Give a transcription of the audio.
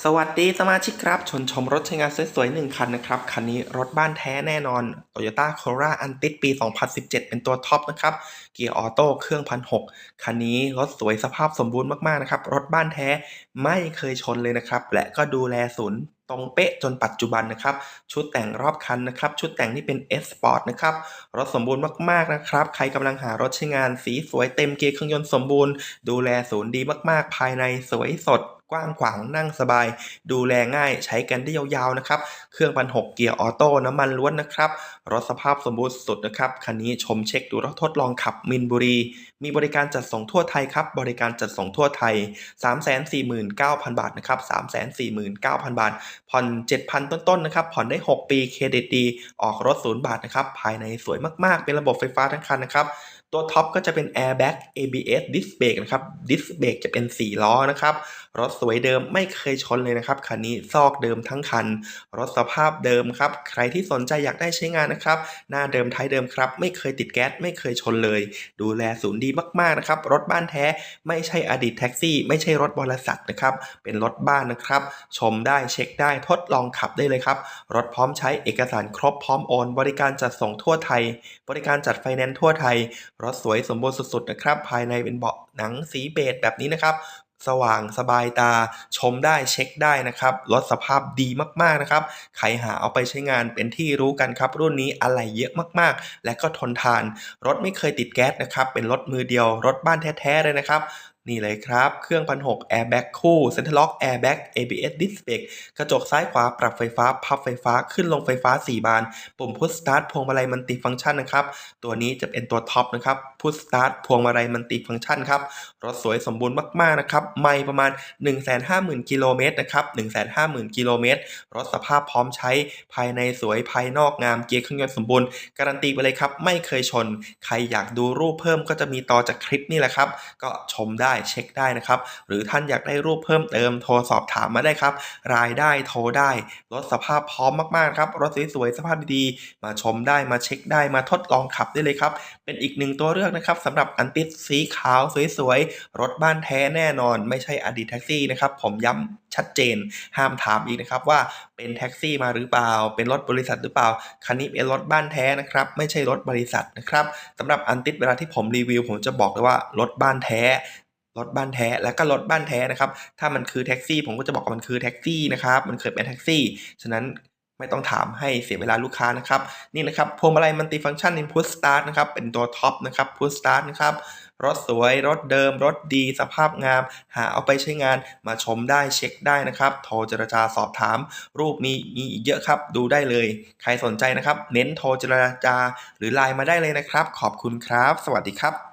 สวัสดีสมาชิกครับ ชนชมรถใช้งานสวยๆหนึ่งคันนะครับ คันนี้รถบ้านแท้แน่นอน Toyota Corolla Antis ปี 2017 เป็นตัวท็อปนะครับ เกียร์ออโต้เครื่องพันหกคันนี้รถสวยสภาพสมบูรณ์มากๆนะครับ รถบ้านแท้ไม่เคยชนเลยนะครับ และก็ดูแลศูนย์ตรงเป๊ะจนปัจจุบันนะครับ ชุดแต่งรอบคันนะครับ ชุดแต่งนี่เป็น S Sport นะครับ รถสมบูรณ์มากๆนะครับ ใครกำลังหารถใช้งานสีสวยเต็มเกียร์เครื่องยนต์สมบูรณ์ ดูแลศูนย์ดีมากๆ ภายในสวยสด กว้างขวางนั่งสบาย ดูแลง่ายใช้กันได้ยาวๆนะครับ เครื่องพันหกเกียร์ออโต้น้ำมันล้วนนะครับ รถสภาพสมบูรณ์สุดนะครับ คันนี้ชมเช็คดูรถทดลองขับมินบุรี มีบริการจัดส่งทั่วไทยครับ บริการจัดส่งทั่วไทย 349,000 บาทนะครับ 349,000 บาท ผ่อน 7,000 ต้นๆนะครับ ผ่อนได้ 6 ปีเครดิตดี ออกรถศูนย์บาทนะครับ ภายในสวยมากๆ เป็นระบบไฟฟ้าทั้งคันนะครับ ตัวท็อปก็จะเป็น Airbag ABS Disc Brake นะครับ Disc Brake จะเป็น 4 ล้อนะครับ รถสวยเดิมไม่เคยชนเลยนะครับ คันนี้ซอกเดิมทั้งคัน รถสภาพเดิมครับ ใครที่สนใจอยากได้ใช้งานนะครับ หน้าเดิมท้ายเดิมครับ ไม่เคยติดแก๊ส ไม่เคยชนเลย ดูแลศูนย์ดีมากๆนะครับ รถบ้านแท้ไม่ใช่อดีตแท็กซี่ ไม่ใช่รถบริษัทนะครับ เป็นรถบ้านนะครับ ชมได้เช็คได้ทดลองขับได้เลยครับ รถพร้อมใช้เอกสารครบพร้อมโอน บริการจัดส่งทั่วไทย บริการจัดไฟแนนซ์ทั่วไทยรถสวยสมบูรณ์สุดๆนะครับ ภายในเป็นเบาะหนังสีเบจแบบนี้นะครับ สว่างสบายตาชมได้เช็คได้นะครับรถสภาพดีมากๆนะครับ ใครหาเอาไปใช้งานเป็นที่รู้กันครับ รุ่นนี้อะไหล่เยอะมากๆ และก็ทนทาน รถไม่เคยติดแก๊สนะครับ เป็นรถมือเดียว รถบ้านแท้ๆเลยนะครับ นี่เลยครับ เครื่องพันหกแอร์แบ็กคู่เซ็นทรัลล็อกแอร์แบ็ก ABS Disc Brake กระจกซ้ายขวาปรับไฟฟ้า พับไฟฟ้าขึ้นลงไฟฟ้า 4 บาน ปุ่มพุชสตาร์ทพวงมาลัยมันติฟังก์ชันนะครับ ตัวนี้จะเป็นตัวท็อปนะครับพุชสตาร์ทพวงมาลัยมันติฟังก์ชันครับ รถสวยสมบูรณ์มากๆนะครับ ไม่ประมาณ 150,000กิโลเมตรนะครับ150,000กิโลเมตรรถสภาพพร้อมใช้ภายในสวยภายนอกงามเกียร์เครื่องยนต์สมบูรณ์การันตีไปเลยครับไม่เคยชน ใครอยากดูรูปเพิ่มก็จะมีต่อจากคลิปนี่แหละครับก็ชมได้เช็คได้นะครับ หรือท่านอยากได้รูปเพิ่มเติมโทรสอบถามมาได้ครับ รายได้โทรได้รถสภาพพร้อมมากๆครับรถสวยๆสภาพดีๆมาชมได้มาเช็คได้มาทดลองขับได้เลยครับ เป็นอีกหนึ่งตัวเลือกนะครับสำหรับอันติสสีขาวสวยๆรถบ้านแท้แน่นอน ไม่ใช่อดีตแท็กซี่นะครับ ผมย้ำชัดเจน ห้ามถามอีกนะครับว่าเป็นแท็กซี่มาหรือเปล่า เป็นรถบริษัทหรือเปล่าคันนี้เป็นรถบ้านแท้นะครับ ไม่ใช่รถบริษัทนะครับสำหรับอันติสเวลาที่ผมรีวิว ผมจะบอกเลยว่ารถบ้านแท้ รถบ้านแท้และก็รถบ้านแท้นะครับ ถ้ามันคือแท็กซี่ ผมก็จะบอกว่ามันคือแท็กซี่นะครับ มันเคยเป็นแท็กซี่ ฉะนั้นไม่ต้องถามให้เสียเวลาลูกค้านะครับ นี่นะครับพวงมาลัยมันติฟังก์ชัน Input Start นะครับ เป็นตัวท็อปนะครับ Push Start นะครับ รถสวย รถเดิม รถดี สภาพงาม หาเอาไปใช้งานมาชมได้เช็คได้นะครับ โทรเจรจาสอบถาม รูปมีมีอีกเยอะครับ ดูได้เลย ใครสนใจนะครับ เน้นโทรเจรจา หรือไลน์มาได้เลยนะครับ ขอบคุณครับ สวัสดีครับ